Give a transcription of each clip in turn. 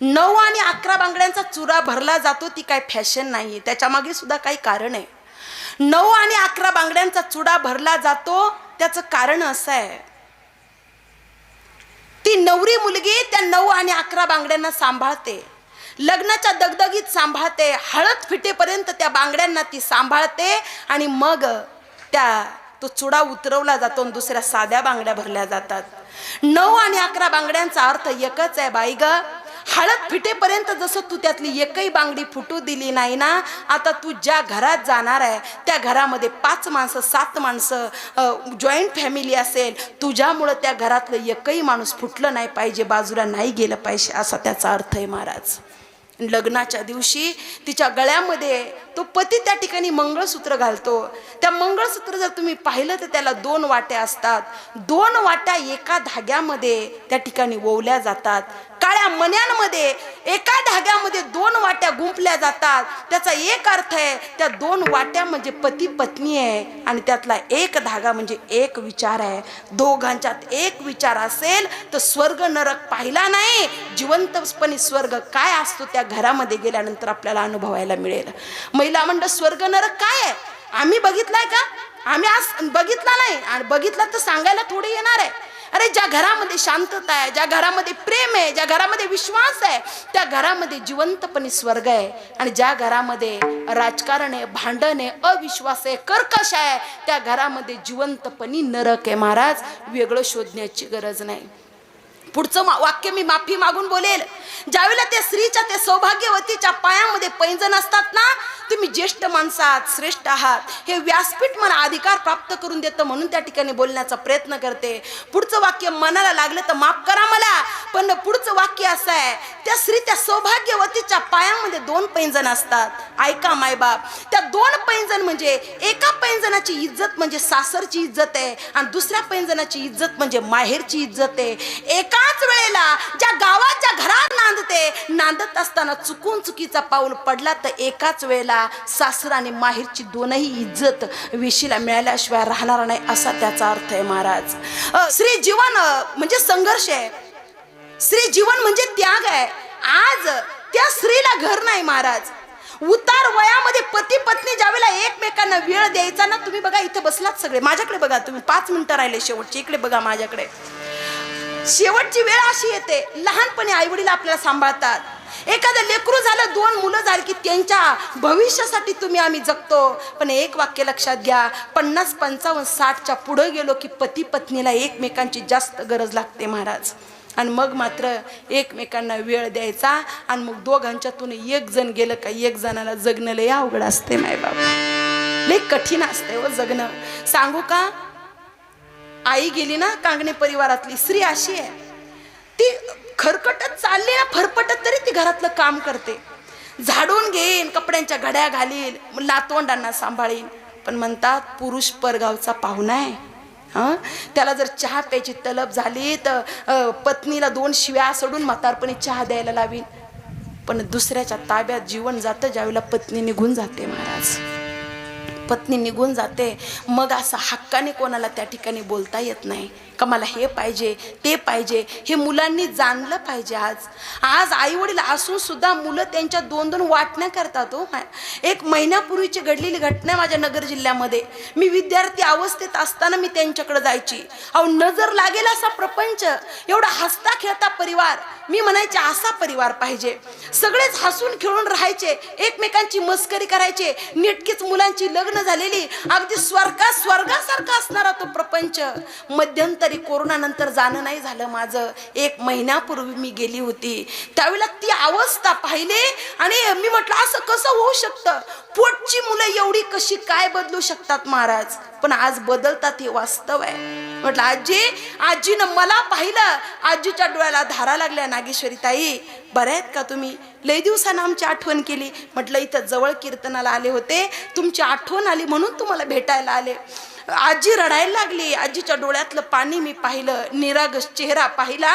नऊ आणि अकरा बांगड्यांचा चुरा भरला जातो ती काय फॅशन नाही आहे त्याच्यामागे सुद्धा काही कारण आहे. नऊ आणि अकरा बांगड्यांचा चुडा भरला जातो त्याचं कारण असं आहे. ती नवरी मुलगी त्या नऊ आणि अकरा बांगड्यांना सांभाळते. लग्नाच्या दगदगीत सांभाळते हळद फिटेपर्यंत त्या बांगड्यांना ती सांभाळते आणि मग त्या तो चुडा उतरवला जातो आणि दुसऱ्या साध्या बांगड्या भरल्या जातात. नऊ आणि अकरा बांगड्यांचा अर्थ एकच आहे बाई ग. हळद फिटेपर्यंत जसं तू त्यातली एकही बांगडी फुटू दिली नाही ना आता तू ज्या घरात जाणार आहे त्या घरामध्ये पाच माणसं सात माणसं जॉईंट फॅमिली असेल तुझ्यामुळं त्या घरातलं एकही माणूस फुटलं नाही पाहिजे बाजूला नाही गेलं पाहिजे असा त्याचा अर्थ आहे महाराज. लग्नाच्या दिवशी तिच्या गळ्यामध्ये तो पती त्या ठिकाणी मंगळसूत्र घालतो. त्या मंगळसूत्र जर तुम्ही पाहिलं तर त्याला दोन वाट्या असतात. दोन वाट्या एका धाग्यामध्ये त्या ठिकाणी ओवल्या जातात. काळ्या मन्यांमध्ये एका धाग्यामध्ये दोन वाट्या गुंपल्या जातात. त्याचा एक अर्थ आहे त्या दोन वाट्या म्हणजे पती पत्नी आहे आणि त्यातला एक धागा म्हणजे एक विचार आहे. दोघांच्यात एक विचार असेल तर स्वर्ग नरक पाहिला नाही. जिवंतपणे स्वर्ग काय असतो त्या घरामध्ये गेल्यानंतर आपल्याला अनुभवायला मिळेल. महिला मंडळ स्वर्ग नरक काय आहे? आम्ही बघितलाय का? आम्ही आज बघितला नाही. आणि बघितला तर सांगायला थोडी येणार आहे. अरे ज्या घरामध्ये शांतता आहे ज्या घरामध्ये प्रेम आहे ज्या घरामध्ये विश्वास आहे त्या घरामध्ये जिवंतपणे स्वर्ग आहे. आणि ज्या घरामध्ये राजकारण आहे भांडण आहे अविश्वास आहे कर्कश आहे त्या घरामध्ये जिवंतपणी नरक आहे महाराज. वेगळं शोधण्याची गरज नाही. पुढचं वाक्य मी माफी मागून बोलेल. ज्यावेळेला त्या स्त्रीच्या त्या सौभाग्यवतीच्या पायामध्ये पैंजण असतात ना तुम्ही ज्येष्ठ माणसं आहात श्रेष्ठ आहात. हे व्यासपीठ मला अधिकार प्राप्त करून देतं म्हणून त्या ठिकाणी बोलण्याचा प्रयत्न करते. पुढचं वाक्य मनाला लागलं तर माफ करा मला. पण पुढचं वाक्य असं आहे त्या स्त्री त्या सौभाग्यवतीच्या पायामध्ये दोन पैंजण असतात. ऐका मायबाप त्या दोन पैंजण म्हणजे एका पैंजणाची इज्जत म्हणजे सासरची इज्जत आहे आणि दुसऱ्या पैंजणाची इज्जत म्हणजे माहेरची इज्जत आहे. एका एकाच वेळेला ज्या गावात ज्या घरात नांदते नांदत असताना चुकून चुकीचा पाऊल पडला तर एकाच वेळेला सासरा आणि माहेरची दोनही इज्जत विशीला मिळाल्याशिवाय राहणार नाही असा त्याचा अर्थ आहे महाराज. श्री जीवन म्हणजे संघर्ष आहे. श्री जीवन म्हणजे त्याग आहे. आज त्या स्त्रीला घर नाही महाराज. उतार वयामध्ये पती पत्नी ज्यावेळेला एकमेकांना वेळ द्यायचा ना तुम्ही बघा इथे बसलात सगळे. माझ्याकडे बघा तुम्ही पाच मिनिटं राहिले शेवटचे. इकडे बघा माझ्याकडे. शेवटची वेळ अशी येते. लहानपणी आई वडील आपल्याला सांभाळतात. एखादं लेकरू झालं दोन मुलं झाली की त्यांच्या भविष्यासाठी तुम्ही आम्ही जगतो. पण एक वाक्य लक्षात घ्या. पन्नास पंचावन्न साठच्या पुढं गेलो की पती पत्नीला एकमेकांची जास्त गरज लागते महाराज. आणि मग मात्र एकमेकांना वेळ द्यायचा आणि मग दोघांच्यातून एक जण गेलं का एक जणाला जगणं लय अवघड असते मायबाप. लय कठीण असते व हो जगणं. सांगू का? आई गेली ना कांगणे परिवारातली स्त्री अशी आहे. ती खरकटत चालली ना फरफटत तरी ती घरातलं काम करते. झाडून घेईन कपड्यांच्या घड्या घालीन लातवंडांना सांभाळीन. पण म्हणतात पुरुष परगावचा पाहुणा आहे. हं? त्याला जर चहा प्यायची तलब झाली तर पत्नीला दोन शिव्या सोडून म्हातारपणी चहा द्यायला लावीन. पण दुसऱ्याच्या ताब्यात जीवन जातं ज्यावेळेला पत्नी निघून जाते महाराज. पत्नी निघून जाते. मग असं हक्काने कोणाला त्या ठिकाणी बोलता येत नाही. का मला हे पाहिजे ते पाहिजे हे मुलांनी जाणलं पाहिजे आज. आज आईवडील असून सुद्धा मुलं त्यांच्या दोन दोन वाटण्या करतात हो. एक महिन्यापूर्वीची घडलेली घटना माझ्या नगर जिल्ह्यामध्ये. मी विद्यार्थी अवस्थेत असताना मी त्यांच्याकडे जायची. अहो नजर लागेल असा प्रपंच. एवढा हसता खेळता परिवार. मी म्हणायचे असा परिवार पाहिजे. सगळेच हसून खेळून राहायचे. एकमेकांची मस्करी करायचे. नेटकीच मुलांची लग्न झालेली. अगदी स्वर्गा स्वर्गासारखा असणारा तो प्रपंच. मध्यंतरी कोरोनानंतर जाणं नाही झालं माझं. एक महिन्यापूर्वी मी गेली होती. त्यावेळेला ती अवस्था पाहिली आणि मी म्हटलं असं कसं होऊ शकतं? पोटची मुलं एवढी कशी काय बदलू शकतात महाराज? पण आज बदलतात हे वास्तव आहे. म्हटलं आजी आजीनं मला पाहिलं. आजीच्या डोळ्याला धारा लागल्या नागेश्वरी ताई बऱ्या आहेत का तुम्ही? लय दिवसानं आमची आठवण केली. म्हटलं इथं जवळ कीर्तनाला आले होते. तुमची आठवण आली म्हणून तुम्हाला भेटायला आले. आजी रडायला लागली. आजीच्या डोळ्यातलं पाणी मी पाहिलं. निरागस चेहरा पाहिला.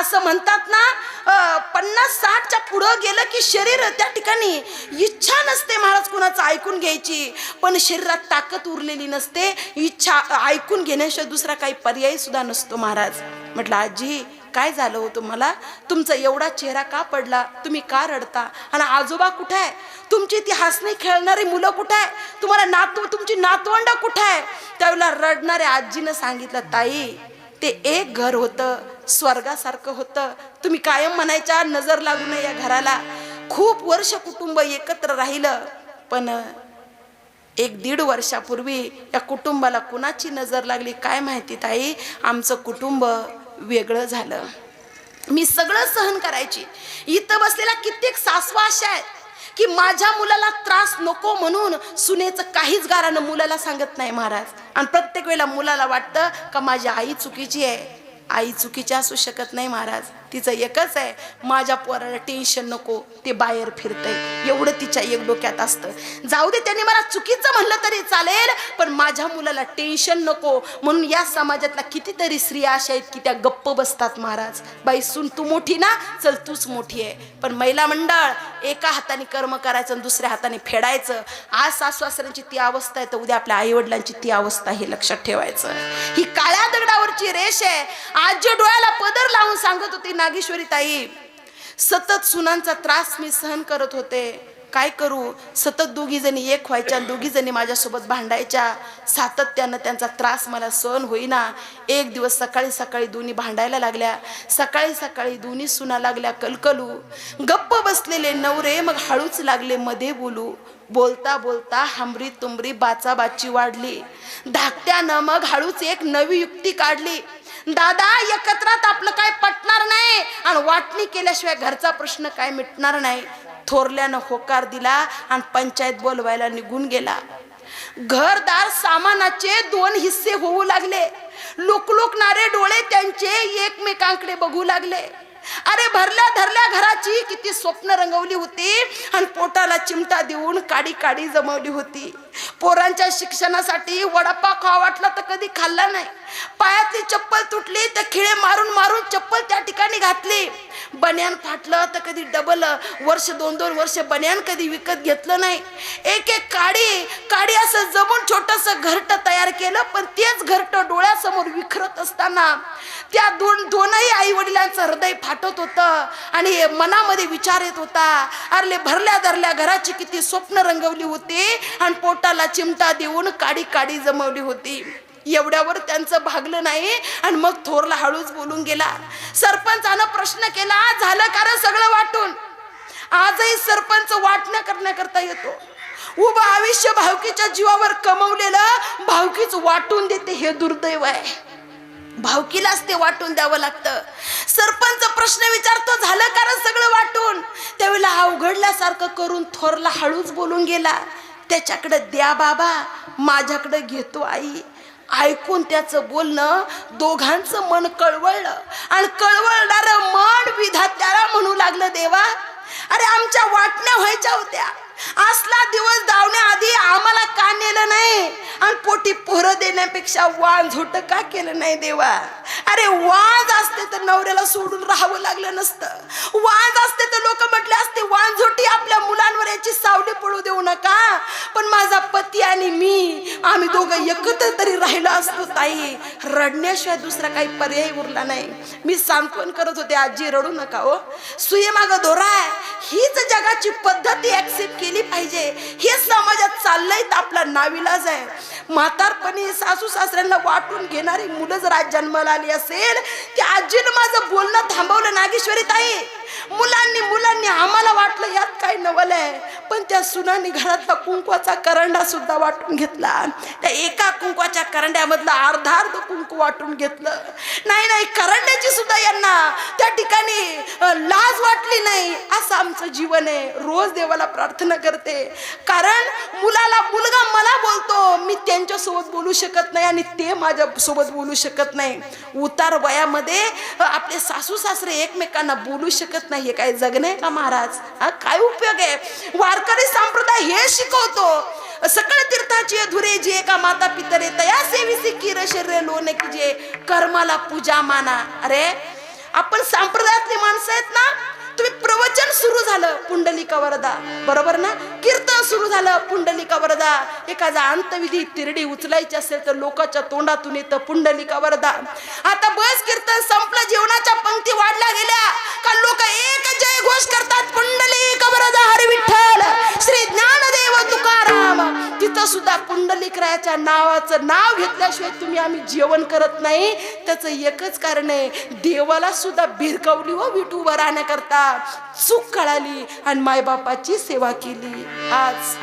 असं म्हणतात ना पन्नास साठच्या पुढं गेलं की शरीर त्या ठिकाणी इच्छा नसते महाराज कुणाचं ऐकून घ्यायची. पण शरीरात ताकद उरलेली नसते. इच्छा ऐकून घेण्याशिवाय दुसरा काही पर्याय सुद्धा नसतो महाराज. म्हटलं आजी काय झालं हो तुम्हाला? तुमचा एवढा चेहरा का पडला? तुम्ही का रडता? आणि आजोबा कुठे आहे? तुमची ती हसणे खेळणारी मुलं कुठे आहे? तुम्हाला नातू तुमची नातवंड कुठे आहे? त्यावेळेला रडणाऱ्या आजीनं सांगितलं ताई ते एक घर होतं स्वर्गासारखं होतं. तुम्ही कायम म्हणायच्या नजर लागू नये या घराला. खूप वर्ष कुटुंब एकत्र राहिलं. पण एक दीड वर्षापूर्वी या कुटुंबाला कुणाची नजर लागली? काय माहिती ताई? आमचं कुटुंब वेगळं झालं. मी सगळं सहन करायची. इथं बसलेल्या कित्येक सासवा अशा आहेत की माझ्या मुलाला त्रास नको म्हणून सुनेचं काहीच गारानं मुलाला सांगत नाही महाराज. आणि प्रत्येक वेळेला मुलाला वाटतं का माझी आई चुकीची आहे. आई चुकीची असू शकत नाही महाराज. तिचं एकच आहे माझ्या पोराला टेन्शन नको ते बाहेर फिरतंय. एवढं तिच्या एक डोक्यात असतं. जाऊ दे त्याने मला चुकीचं म्हणलं तरी चालेल पण माझ्या मुलाला टेन्शन नको. म्हणून या समाजातला कितीतरी स्त्रिया अशा आहेत की त्या गप्प बसतात महाराज. बाई सुन तू मोठी ना? चल तूच मोठी आहे. पण महिला मंडळ एका हाताने कर्म करायचं आणि दुसऱ्या हाताने फेडायचं. आज सासवासऱ्यांची ती अवस्था आहे तर उद्या आपल्या आईवडिलांची ती अवस्था हे लक्षात ठेवायचं. ही काळ्या दगडावरची रेष आहे. आज जे डोळ्याला पदर लावून सांगत होती नागेश्वरी ताई सतत सुनांचा त्रास मी सहन करत होते. काय करू? सतत दोघी जणी एक व्हायच्या दोघी जणी माझ्यासोबत भांडायच्या. सातत्यानं त्यांचा त्रास मला सहन होईना. एक दिवस सकाळी सकाळी दोन्ही भांडायला लागल्या. सकाळी सकाळी दोन्ही सुना लागल्या कलकलू. गप्प बसलेले नवरे मग हळूच लागले मध्ये बोलू. बोलता बोलता हमरी तुमरी बाचाबाची वाढली. धाकट्यानं मग हळूच एक नवी युक्ती काढली. दादा एकत्रात आपलं काय पटणार नाही. आणि वाटणी केल्याशिवाय घरचा प्रश्न काय मिटणार नाही. थोरल्यानं होकार दिला आणि पंचायत बोलवायला निघून गेला. घरदार सामानाचे दोन हिस्से होऊ लागले. लुकलुकणारे डोळे त्यांचे एकमेकांकडे बघू लागले. अरे भरल्या धरल्या घराची किती स्वप्न रंगवली होती आणि पोटाला चिमटा देऊन काडी काडी जमवली होती. पोरांच्या शिक्षणासाठी वडापाव खावा वाटला तर कधी खाल्ला नाही. पायातली चप्पल तुटली तर खिळे मारून मारून चप्पल त्या ठिकाणी घातली. बन्यान फाटलं तर कधी डबल वर्ष दोन दोन वर्ष बन्यान कधी विकत घेतलं नाही. एक एक काडी काडी असं जमून छोटस घरट तयार केलं पण तेच घरट डोळ्यासमोर विखरत असताना त्या दोन दोनही आई वडिलांचं हृदय फाटत होतं आणि मनामध्ये विचार येत होता अरले भरल्या धरल्या घराची किती स्वप्न रंगवली होती आणि पोटाला चिमटा देऊन काडी काडी जमवली होती. एवढ्यावर त्यांचं भागलं नाही. आणि मग थोरला हळूच बोलून गेला. सरपंचानं प्रश्न केला झालं कारण सगळं वाटून? आजही सरपंच वाटणं करण्याकरता येतो. उभं आयुष्य भावकीच्या जीवावर कमवलेलं भावकीच वाटून देते हे दुर्दैव आहे. भावकीलाच ते वाटून द्यावं लागतं. सरपंच प्रश्न विचारतो झालं कारण सगळं वाटून? त्यावेळेला अवघडल्यासारखं करून थोरला हळूच बोलून गेला. त्याच्याकडे द्या बाबा माझ्याकडे घेतो आई. ऐकून त्याचं बोलणं दोघांचं मन कळवळलं. आणि कळवळणार मन विधात्याला म्हणू लागलं देवा अरे आमच्या वाटण्या व्हायच्या होत्या. असला दिवस धावण्याआधी आम्हाला का नेलं नाही? आणि पोटी पोरं देण्यापेक्षा वाण झोट का केलं नाही देवा? अरे वाज असते तर नवऱ्याला सोडून राहावं लागलं नसतं. वाज असते तर लोक म्हटले असते वांझोटी आपल्या मुलांवर याची सावली पडू देऊ नका. पण माझा पती आणि मी आम्ही दोघं एकत्र तरी राहिलो असतो ताई. रडण्याशिवाय दुसरा काही पर्याय उरला नाही. मी सांत्वन करत होते आजी रडू नका हो. सुये माग दोरा हीच जगाची पद्धती ऍक्सेप्ट केली पाहिजे. हे समाजात चाललंय तर आपला नाविलाज आहे. म्हातारपणी सासू सासऱ्यांना वाटून घेणारी मुलं जर आज जन्माला आली असेल की आजीनं माझं बोलणं थांबवलं नागेश्वरी ताई. मुलांनी मुलांनी आम्हाला वाटलं यात काय नवल आहे. पण त्या सुनानी घरातला कुंकवाचा करंडा सुद्धा वाटून घेतला. त्या एका कुंकवाच्या करंड्यामधला अर्धा अर्ध कुंकू वाटून घेतलं. नाही नाही करंड्याची सुद्धा यांना त्या ठिकाणी लाज वाटली नाही. असं आमचं जीवन आहे. रोज देवाला प्रार्थना करते. कारण मुलाला मुलगा मला बोलतो मी त्यांच्यासोबत बोलू शकत नाही आणि ते माझ्या सोबत बोलू शकत नाही. उतार वयामध्ये आपले सासू सासरे एकमेकांना बोलू शकत नाही. हे काय जगणे का महाराज? हा काय उपयोग आहे? वारकरी संप्रदाय हे शिकवतो. सकळ तीर्थाची धुरे जे का माता पितरे तया सेविसी किर शरीर लोणे की जे कर्माला पूजा माना. अरे आपण संप्रदायातली माणसं आहेत ना तुम्ही प्रवचन सुरू झालं पुंडलिका वरदा. बरोबर ना? कीर्तन सुरू झालं पुंडलिका वरदा. एखादा अंतविधी तिरडी उचलायची असेल तर लोकांच्या तोंडातून येतं पुंडलिका वरदा. आता बस कीर्तन संपलं जीवनाच्या पंक्ती वाढल्या गेल्या. का लोक एक जय घोष करतात? त्याच्या नावाचं नाव घेतल्याशिवाय तुम्ही आम्ही जेवण करत नाही. त्याचं एकच कारण आहे देवाला सुद्धा भिरकवली हो विठू राहण्याकरता चूक कळाली आणि मायबापाची सेवा केली. आज